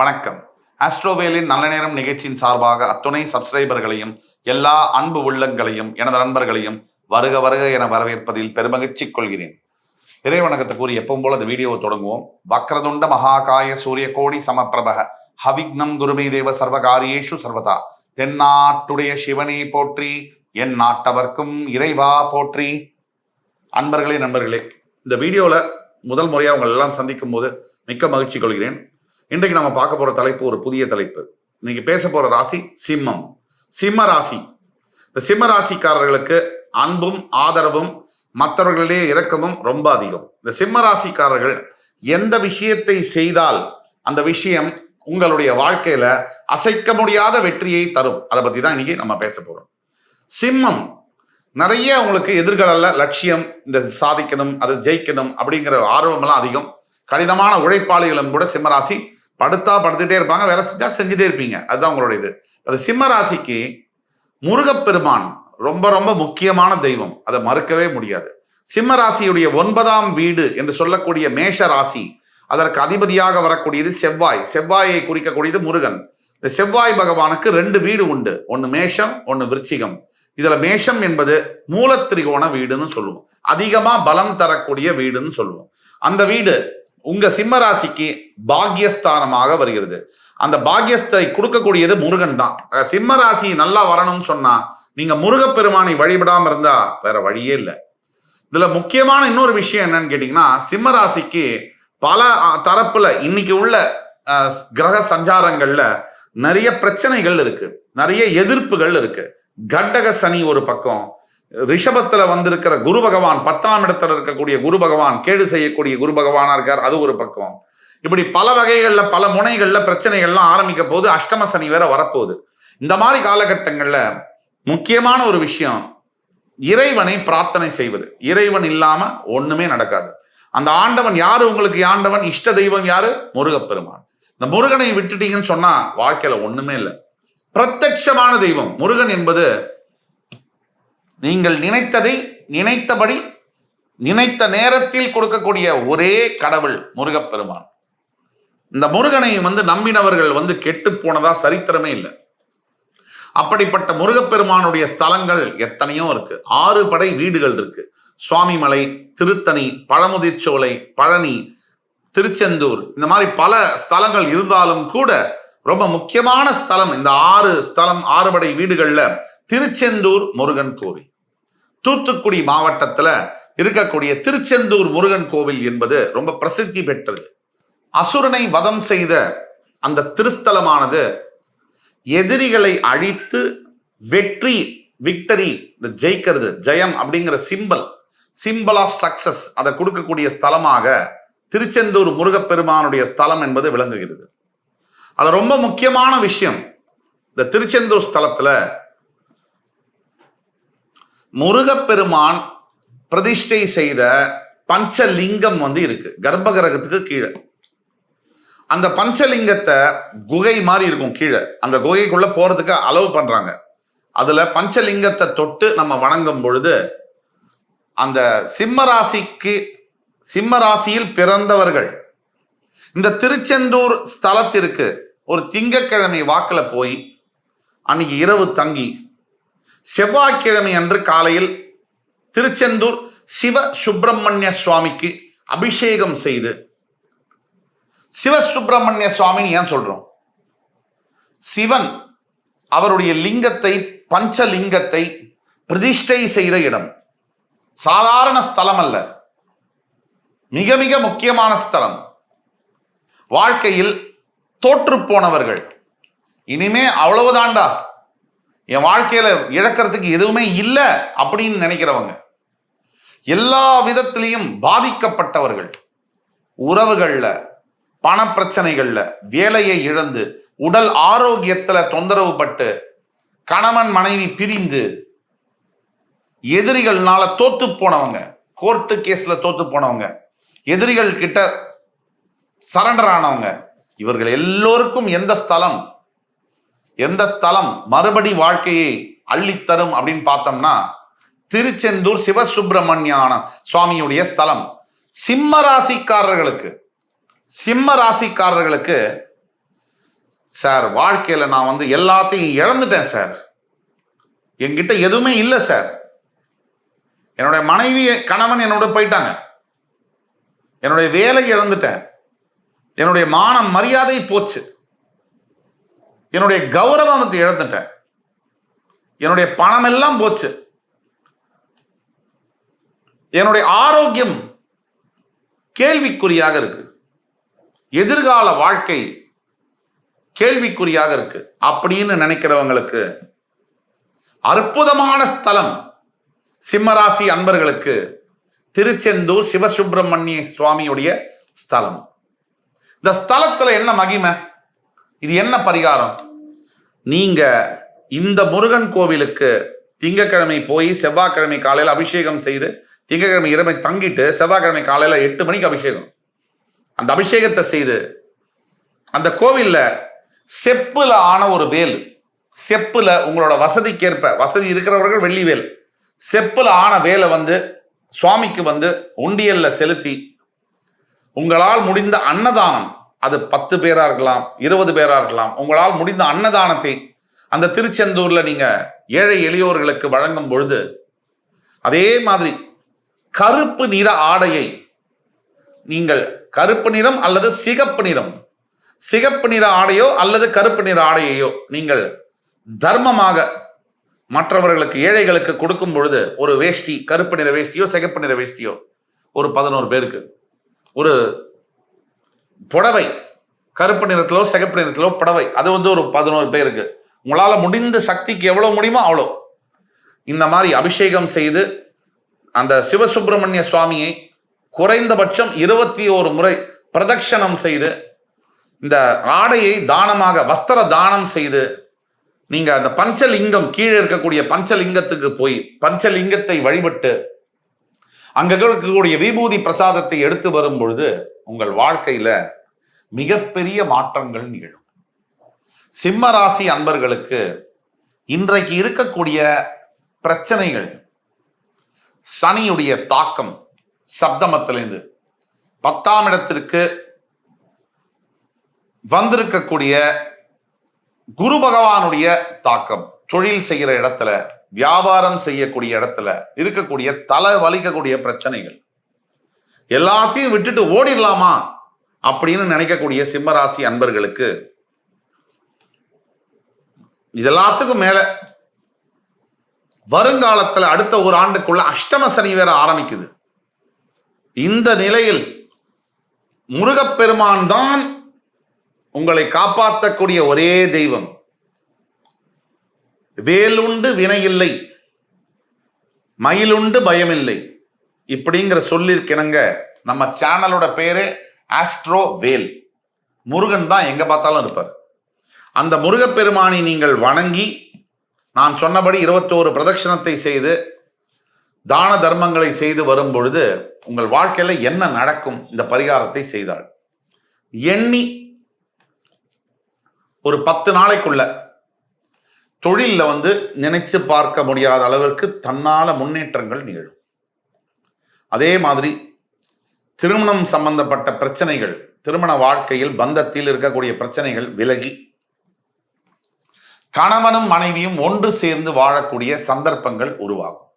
வணக்கம். ஆஸ்ட்ரோவேலின் நல்ல நேரம் நிகழ்ச்சியின் சார்பாக அத்துணை சப்ஸ்கிரைபர்களையும் எல்லா அன்பு உள்ளங்களையும் எனது நண்பர்களையும் வருக வருக என வரவேற்பதில் பெருமகிழ்ச்சி கொள்கிறேன். இறை வணக்கத்தை கூறி எப்பவும் போல இந்த வீடியோவை தொடங்குவோம். வக்ரதுண்ட மகாகாய சூரிய கோடி சமப்பிரபக ஹவிக்னம் குருமே தேவ சர்வகாரியேஷு சர்வதா. தென்னாட்டுடைய சிவனே போற்றி என் நாட்டவர்க்கும் இறைவா போற்றி. அன்பர்களே நண்பர்களே இந்த வீடியோவில் முதல் முறையாக அவங்க எல்லாம் சந்திக்கும் போது மிக்க மகிழ்ச்சி கொள்கிறேன். இன்றைக்கு நம்ம பார்க்க போற தலைப்பு ஒரு புதிய தலைப்பு. இன்னைக்கு பேச போற ராசி சிம்மம். சிம்ம ராசி. இந்த சிம்ம ராசிக்காரர்களுக்கு அன்பும் ஆதரவும் மற்றவர்களிடையே இரக்கமும் ரொம்ப அதிகம். இந்த சிம்ம ராசிக்காரர்கள் எந்த விஷயத்தை செய்தால் அந்த விஷயம் உங்களுடைய வாழ்க்கையில அசைக்க முடியாத வெற்றியை தரும். அதை பத்தி தான் இன்னைக்கு நம்ம பேச போறோம். சிம்மம். நிறைய உங்களுக்கு எதிர்கால லட்சியம் இந்த சாதிக்கணும் அதை ஜெயிக்கணும் அப்படிங்கிற ஆர்வமெல்லாம் அதிகம். கடினமான உழைப்பாளிகளும் கூட சிம்மராசி படுத்தா படுத்துட்டே இருப்பாங்க வேலை செஞ்சா செஞ்சுட்டே இருப்பீங்க. அதுதான் உங்களோட இது. அது சிம்ம ராசிக்கு முருகப்பெருமான் ரொம்ப ரொம்ப முக்கியமான தெய்வம். அதை மறுக்கவே முடியாது. சிம்ம ராசியுடைய ஒன்பதாம் வீடு என்று சொல்லக்கூடிய மேஷ ராசி அதற்கு அதிபதியாக வரக்கூடியது செவ்வாய். செவ்வாயை குறிக்கக்கூடியது முருகன். இந்த செவ்வாய் பகவானுக்கு ரெண்டு வீடு உண்டு. ஒன்னு மேஷம் ஒன்னு விருச்சிகம். இதுல மேஷம் என்பது மூலத்திரிகோண வீடுன்னு சொல்லுவோம். அதிகமா பலம் தரக்கூடிய வீடுன்னு சொல்லுவோம். அந்த வீடு உங்க சிம்ம ராசிக்கு பாக்யஸ்தானமாக வருகிறது. அந்த பாக்யஸ்தை கொடுக்கக்கூடியது முருகன் தான். சிம்ம ராசி நல்லா வரணும்னு சொன்னா நீங்க முருகப்பெருமானை வழிபடாம இருந்தா வேற வழியே இல்லை. இதுல முக்கியமான இன்னொரு விஷயம் என்னன்னு கேட்டீங்கன்னா சிம்ம ராசிக்கு பல தரப்புல இன்னைக்கு உள்ள கிரக சஞ்சாரங்கள்ல நிறைய பிரச்சனைகள் இருக்கு. நிறைய எதிர்ப்புகள் இருக்கு. கண்டக சனி ஒரு பக்கம் ரிஷபத்துல வந்திருக்கிற குரு பகவான் பத்தாம் இடத்துல இருக்கக்கூடிய குரு பகவான் கேடு செய்யக்கூடிய குரு பகவானா இருக்கார். அது ஒரு பக்கம் இப்படி பல வகைகள்ல பல முனைகள்ல பிரச்சனைகள்லாம் ஆரம்பிக்க போது அஷ்டம சனி வேற வரப்போகுது. இந்த மாதிரி காலகட்டங்கள்ல முக்கியமான ஒரு விஷயம் இறைவனை பிரார்த்தனை செய்வது. இறைவன் இல்லாம ஒண்ணுமே நடக்காது. அந்த ஆண்டவன் யாரு? உங்களுக்கு ஆண்டவன்? இஷ்ட தெய்வம் யாரு? முருகப்பெருமான். இந்த முருகனை விட்டுட்டீங்கன்னு சொன்னா வாழ்க்கையில ஒண்ணுமே இல்லை. பிரத்யட்சமான தெய்வம். முருகன் என்பது நீங்கள் நினைத்ததை நினைத்தபடி நினைத்த நேரத்தில் கொடுக்கக்கூடிய ஒரே கடவுள் முருகப்பெருமான். இந்த முருகனை வந்து நம்பினவர்கள் வந்து கெட்டு போனதா சரித்திரமே இல்லை. அப்படிப்பட்ட முருகப்பெருமானுடைய ஸ்தலங்கள் எத்தனையோ இருக்கு. ஆறு படை வீடுகள் இருக்கு. சுவாமிமலை திருத்தணி பழமுதிர்ச்சோலை பழனி திருச்செந்தூர் இந்த மாதிரி பல ஸ்தலங்கள் இருந்தாலும் கூட ரொம்ப முக்கியமான ஸ்தலம். இந்த ஆறு ஸ்தலம் ஆறு படை வீடுகள்ல திருச்செந்தூர் முருகன் கோவில். தூத்துக்குடி மாவட்டத்துல இருக்கக்கூடிய திருச்செந்தூர் முருகன் கோவில் என்பது ரொம்ப பிரசித்தி பெற்றது. அசுரனை வதம் செய்த அந்த திருஸ்தலமானது எதிரிகளை அழித்து வெற்றி விக்டரி இந்த ஜெயிக்கிறது ஜெயம் அப்படிங்கிற சிம்பல் சிம்பல் ஆஃப் சக்சஸ் அதை கொடுக்கக்கூடிய ஸ்தலமாக திருச்செந்தூர் முருகப்பெருமானுடைய ஸ்தலம் என்பது விளங்குகிறது. அது ரொம்ப முக்கியமான விஷயம் இந்த திருச்செந்தூர் ஸ்தலத்துல முருகப்பெருமான் பிரதிஷ்டை செய்த பஞ்சலிங்கம் வந்து இருக்கு. கர்ப்பகிரகத்துக்கு கீழே. அந்த பஞ்சலிங்கத்தை குகை மாதிரி இருக்கும் கீழே. அந்த குகைக்குள்ள போறதுக்கு அளவு பண்றாங்க. அதுல பஞ்சலிங்கத்தை தொட்டு நம்ம வணங்கும் பொழுது அந்த சிம்மராசிக்கு சிம்மராசியில் பிறந்தவர்கள் இந்த திருச்செந்தூர் ஸ்தலத்திற்கு ஒரு திங்கட்கிழமை வாக்கில் போய் அன்னைக்கு இரவு தங்கி செவ்வாய்க்கிழமை அன்று காலையில் திருச்செந்தூர் சிவ சுப்பிரமணிய சுவாமிக்கு அபிஷேகம் செய்து சிவ சுப்பிரமணிய சுவாமின்னு ஏன் சொல்றோம்? சிவன் அவருடைய லிங்கத்தை பஞ்சலிங்கத்தை பிரதிஷ்டை செய்த இடம். சாதாரண ஸ்தலம் அல்ல. மிக மிக முக்கியமான ஸ்தலம். வாழ்க்கையில் தோற்று போனவர்கள். இனிமே அவ்வளவுதான்டா. என் வாழ்க்கையில இழக்கிறதுக்கு எதுவுமே இல்லை அப்படின்னு நினைக்கிறவங்க எல்லா விதத்திலையும் பாதிக்கப்பட்டவர்கள் உறவுகள்ல பணப்பிரச்சனைகள்ல வேலையை இழந்து உடல் ஆரோக்கியத்துல தொந்தரவு பட்டு கணவன் மனைவி பிரிந்து எதிரிகள்னால தோத்து போனவங்க கோர்ட்டு கேஸ்ல தோத்து போனவங்க எதிரிகள் கிட்ட சரண்டர் ஆனவங்க இவர்கள் எல்லோருக்கும் எந்த ஸ்தலம் எந்த ஸ்தலம் மறுபடி வாழ்க்கையை அள்ளித்தரும் அப்படின்னு பார்த்தோம்னா திருச்செந்தூர் சிவசுப்பிரமணியான சுவாமியுடைய ஸ்தலம். சிம்ம ராசிக்காரர்களுக்கு சிம்ம ராசிக்காரர்களுக்கு சார் வாழ்க்கையில் நான் வந்து எல்லாத்தையும் இழந்துட்டேன் சார். என்கிட்ட எதுவுமே இல்லை சார். என்னுடைய மனைவி கணவன் என்னோட போயிட்டாங்க. என்னுடைய வேலை இழந்துட்டேன். என்னுடைய மானம் மரியாதை போச்சு. என்னுடைய கௌரவத்தை இழந்துட்டேன் என்னுடைய பணம் எல்லாம் போச்சு. என்னுடைய ஆரோக்கியம் கேள்விக்குறியாக இருக்கு. எதிர்கால வாழ்க்கை கேள்விக்குறியாக இருக்கு. அப்படின்னு நினைக்கிறவங்களுக்கு அற்புதமான ஸ்தலம் சிம்மராசி அன்பர்களுக்கு திருச்செந்தூர் சிவசுப்பிரமணிய சுவாமியுடைய ஸ்தலம். இந்த ஸ்தலத்துல என்ன மகிமை? இது என்ன பரிகாரம்? நீங்க இந்த முருகன் கோவிலுக்கு திங்கக்கிழமை போய் செவ்வாய்க்கிழமை காலையில் அபிஷேகம் செய்து திங்கக்கிழமை இரவை தங்கிட்டு செவ்வாய்க்கிழமை காலையில் எட்டு மணிக்கு அபிஷேகம். அந்த அபிஷேகத்தை செய்து அந்த கோவில்ல செப்புல ஆன ஒரு வேல் செப்புல உங்களோட வசதிக்கேற்ப வசதி இருக்கிறவர்கள் வெள்ளி வேல் செப்புல ஆன வேலை வந்து சுவாமிக்கு வந்து உண்டியல்ல செலுத்தி உங்களால் முடிந்த அன்னதானம் அது பத்து பேரா இருக்கலாம் இருபது பேரா இருக்கலாம். உங்களால் முடிந்த அன்னதானத்தை அந்த திருச்செந்தூர்ல நீங்க ஏழை எளியோர்களுக்கு வழங்கும் பொழுது அதே மாதிரி கருப்பு நிற ஆடையை நீங்கள் கருப்பு நிறம் அல்லது சிகப்பு நிறம் சிகப்பு நிற ஆடையோ அல்லது கருப்பு நிற ஆடையையோ நீங்கள் தர்மமாக மற்றவர்களுக்கு ஏழைகளுக்கு கொடுக்கும் பொழுது ஒரு வேஷ்டி கருப்பு நிற வேஷ்டியோ சிகப்பு நிற வேஷ்டியோ ஒரு பதினோரு பேருக்கு ஒரு புடவை கருப்பு நிறத்திலோ சிகப்பு நிறத்திலோ புடவை. அது வந்து ஒரு பதினோரு பேருக்கு. உங்களால் முடிந்த சக்திக்கு எவ்வளோ முடியுமோ அவ்வளோ. இந்த மாதிரி அபிஷேகம் செய்து அந்த சிவசுப்பிரமணிய சுவாமியை குறைந்தபட்சம் இருபத்தி ஒரு முறை பிரதட்சணம் செய்து இந்த ஆடையை தானமாக வஸ்திர தானம் செய்து நீங்க அந்த பஞ்சலிங்கம் கீழே இருக்கக்கூடிய பஞ்சலிங்கத்துக்கு போய் பஞ்சலிங்கத்தை வழிபட்டு அங்க இருக்கக்கூடிய விபூதி பிரசாதத்தை எடுத்து வரும் பொழுது உங்கள் வாழ்க்கையில மிகப்பெரிய மாற்றங்கள் நிகழும். சிம்ம ராசி அன்பர்களுக்கு இன்றைக்கு இருக்கக்கூடிய பிரச்சனைகள் சனியுடைய தாக்கம் சப்தமத்திலிருந்து பத்தாம் இடத்திற்கு வந்திருக்கக்கூடிய குரு பகவானுடைய தாக்கம் தொழில் செய்கிற இடத்துல வியாபாரம் செய்யக்கூடிய இடத்துல இருக்கக்கூடிய தலை வலிக்கக்கூடிய பிரச்சனைகள். எல்லாத்தையும் விட்டுட்டு ஓடிடலாமா அப்படின்னு நினைக்கக்கூடிய சிம்மராசி அன்பர்களுக்கு இதெல்லாத்துக்கும் மேல வருங்காலத்தில் அடுத்த ஒரு ஆண்டுக்குள்ள அஷ்டம சனி வேற ஆரம்பிக்குது. இந்த நிலையில் முருகப்பெருமான் தான் உங்களை காப்பாற்றக்கூடிய ஒரே தெய்வம். வேலுண்டு வினையில்லை மயிலுண்டு பயமில்லை. இப்படிங்கிற சொல்லிருக்கினங்க நம்ம சேனலோட பேரு ஆஸ்ட்ரோ வேல் முருகன் தான் எங்க பார்த்தாலும் இருப்பார். அந்த முருகப்பெருமானை நீங்கள் வணங்கி நான் சொன்னபடி இருபத்தோரு பிரதட்சணத்தை செய்து தான தர்மங்களை செய்து வரும் பொழுது உங்கள் வாழ்க்கையில் என்ன நடக்கும்? இந்த பரிகாரத்தை செய்தாள். எண்ணி ஒரு பத்து நாளைக்குள்ள தொழிலில் வந்து நினைச்சு பார்க்க முடியாத அளவிற்கு தன்னால முன்னேற்றங்கள் நிகழும். அதே மாதிரி திருமணம் சம்பந்தப்பட்ட பிரச்சனைகள் திருமண வாழ்க்கையில் பந்தத்தில் இருக்கக்கூடிய பிரச்சனைகள் விலகி கணவனும் மனைவியும் ஒன்று சேர்ந்து வாழக்கூடிய சந்தர்ப்பங்கள் உருவாகும்.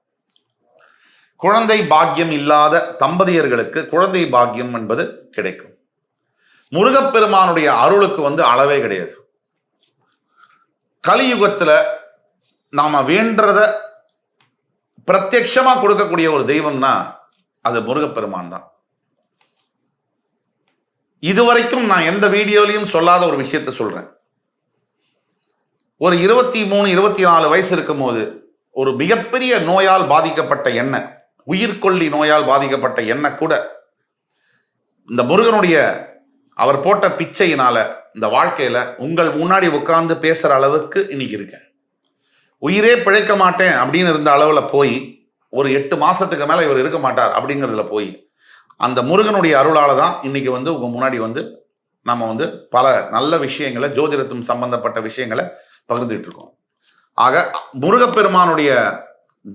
குழந்தை பாக்கியம் இல்லாத தம்பதியர்களுக்கு குழந்தை பாக்கியம் என்பது கிடைக்கும். முருகப்பெருமானுடைய அருளுக்கு வந்து அளவே கிடையாது. கலியுகத்தில் நாம வேண்டுறத பிரத்யட்சமாக கொடுக்கக்கூடிய ஒரு தெய்வம்னா அது முருகப்பெருமான் தான். இதுவரைக்கும் நான் எந்த வீடியோலையும் சொல்லாத ஒரு விஷயத்த சொல்றேன். ஒரு இருபத்தி மூணு இருபத்தி நாலு வயசு இருக்கும்போது ஒரு மிகப்பெரிய நோயால் பாதிக்கப்பட்ட எண்ணெய் உயிர்கொல்லி நோயால் பாதிக்கப்பட்ட எண்ணெய் கூட இந்த முருகனுடைய அவர் போட்ட பிச்சையினால இந்த வாழ்க்கையில உங்கள் முன்னாடி உட்கார்ந்து பேசுற அளவுக்கு இன்னைக்கு இருக்கேன். உயிரே பிழைக்க மாட்டேன் அப்படின்னு இருந்த அளவில் போய் ஒரு எட்டு மாசத்துக்கு மேல இவர் இருக்க மாட்டார் அப்படிங்கிறதுல போய் அந்த முருகனுடைய அருளால தான் இன்னைக்கு வந்து உங்க முன்னாடி வந்து நம்ம வந்து பல நல்ல விஷயங்களை ஜோதிடத்தும் சம்பந்தப்பட்ட விஷயங்களை பகிர்ந்துட்டு இருக்கோம். ஆக முருகப்பெருமானுடைய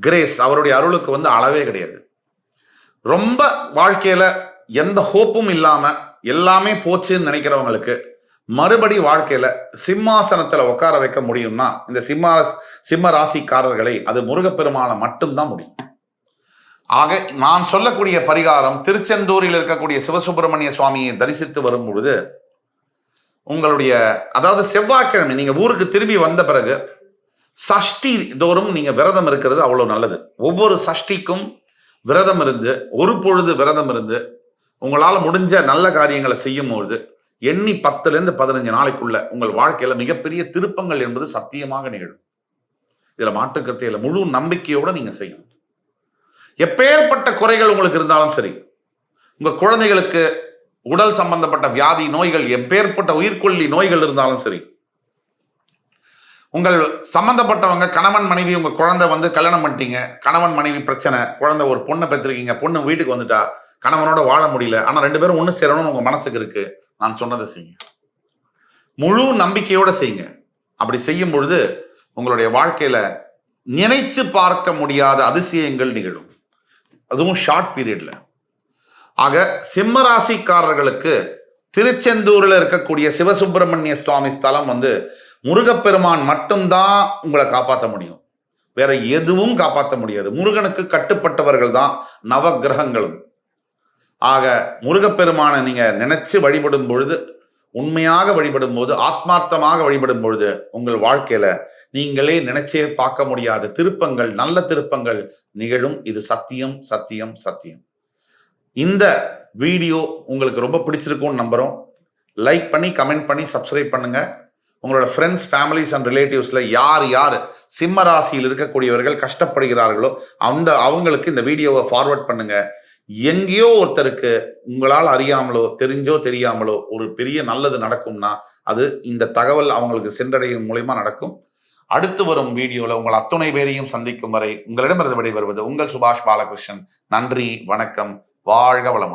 கிரேஸ் அவருடைய அருளுக்கு வந்து அளவே கிடையாது. ரொம்ப வாழ்க்கையில எந்த ஹோப்பும் இல்லாம எல்லாமே போச்சுன்னு நினைக்கிறவங்களுக்கு மறுபடி வாழ்க்கையில சிம்மாசனத்துல உட்கார வைக்க முடியும்னா இந்த சிம்ம சிம்ம ராசிக்காரர்களை அது முருகப்பெருமான மட்டும்தான் முடியும். ஆக நான் சொல்லக்கூடிய பரிகாரம் திருச்செந்தூரில் இருக்கக்கூடிய சிவசுப்பிரமணிய சுவாமியை தரிசித்து வரும் பொழுது உங்களுடைய அதாவது செவ்வாய்க்கிழமை நீங்க ஊருக்கு திரும்பி வந்த பிறகு சஷ்டி தோறும் நீங்க விரதம் இருக்கிறது அவ்வளவு நல்லது. ஒவ்வொரு சஷ்டிக்கும் விரதம் இருந்து ஒரு பொழுது விரதம் இருந்து உங்களால் முடிஞ்ச நல்ல காரியங்களை செய்யும் பொழுது எண்ணி பத்துலேருந்து பதினஞ்சு நாளைக்குள்ள உங்கள் வாழ்க்கையில மிகப்பெரிய திருப்பங்கள் என்பது சத்தியமாக நிகழும். இதுல மாட்டுக்கத்தையில் முழு நம்பிக்கையோட நீங்க செய்யணும். எப்பேற்பட்ட குறைகள் உங்களுக்கு இருந்தாலும் சரி உங்க குழந்தைகளுக்கு உடல் சம்பந்தப்பட்ட வியாதி நோய்கள் எப்பேற்பட்ட உயிர்கொல்லி நோய்கள் இருந்தாலும் சரி உங்கள் சம்பந்தப்பட்டவங்க கணவன் மனைவி உங்கள் குழந்தை வந்து கல்யாணம் பண்ணிட்டீங்க கணவன் மனைவி பிரச்சனை குழந்தை ஒரு பொண்ணை பெற்றிருக்கீங்க பொண்ணு வீட்டுக்கு வந்துட்டா கணவனோட வாழ முடியல ஆனால் ரெண்டு பேரும் ஒன்று சேரணும்னு உங்கள் மனசுக்கு இருக்குது நான் சொன்னதை செய்யுங்க. முழு நம்பிக்கையோட செய்யுங்க. அப்படி செய்யும் பொழுது உங்களுடைய வாழ்க்கையில நினைச்சு பார்க்க முடியாத அதிசயங்கள் நிகழும். அதுவும் ஷார்ட் பீரியட்ல ஆக சிம்ம ராசிக்காரர்களுக்கு திருச்செந்தூரில் இருக்கக்கூடிய சிவசுப்பிரமணிய சுவாமி ஸ்தலம் வந்து முருகப்பெருமான் மட்டும்தான் உங்களை காப்பாற்ற முடியும். வேற எதுவும் காப்பாற்ற முடியாது. முருகனுக்கு கட்டுப்பட்டவர்கள் தான் நவகிரகங்களும் ஆக முருகப்பெருமானை நீங்க நினைச்சு வழிபடும் பொழுது உண்மையாக வழிபடும் போது ஆத்மார்த்தமாக வழிபடும் பொழுது உங்கள் வாழ்க்கையில நீங்களே நினைச்சே பார்க்க முடியாத திருப்பங்கள் நல்ல திருப்பங்கள் நிகழும். இது சத்தியம் சத்தியம் சத்தியம். இந்த வீடியோ உங்களுக்கு ரொம்ப பிடிச்சிருக்கும்னு நம்புறோம். லைக் பண்ணி கமெண்ட் பண்ணி சப்ஸ்கிரைப் பண்ணுங்க. உங்களோட ஃப்ரெண்ட்ஸ் ஃபேமிலிஸ் அண்ட் ரிலேட்டிவ்ஸில் யார் யார் சிம்ம ராசியில் இருக்கக்கூடியவர்கள் கஷ்டப்படுகிறார்களோ அந்த அவங்களுக்கு இந்த வீடியோவை ஃபார்வர்ட் பண்ணுங்கள் எங்கேயோ ஒருத்தருக்கு உங்களால் அறியாமலோ தெரிஞ்சோ தெரியாமலோ ஒரு பெரிய நல்லது நடக்கும்னா அது இந்த தகவல் அவங்களுக்கு சென்றடையும் மூலயமா நடக்கும். அடுத்து வரும் வீடியோல உங்கள் அத்துணை பேரையும் சந்திக்கும் வரை உங்களிடமிருந்து விடைபெறுவது உங்கள் சுபாஷ் பாலகிருஷ்ணன். நன்றி வணக்கம் வாழ்க வளமுடன்.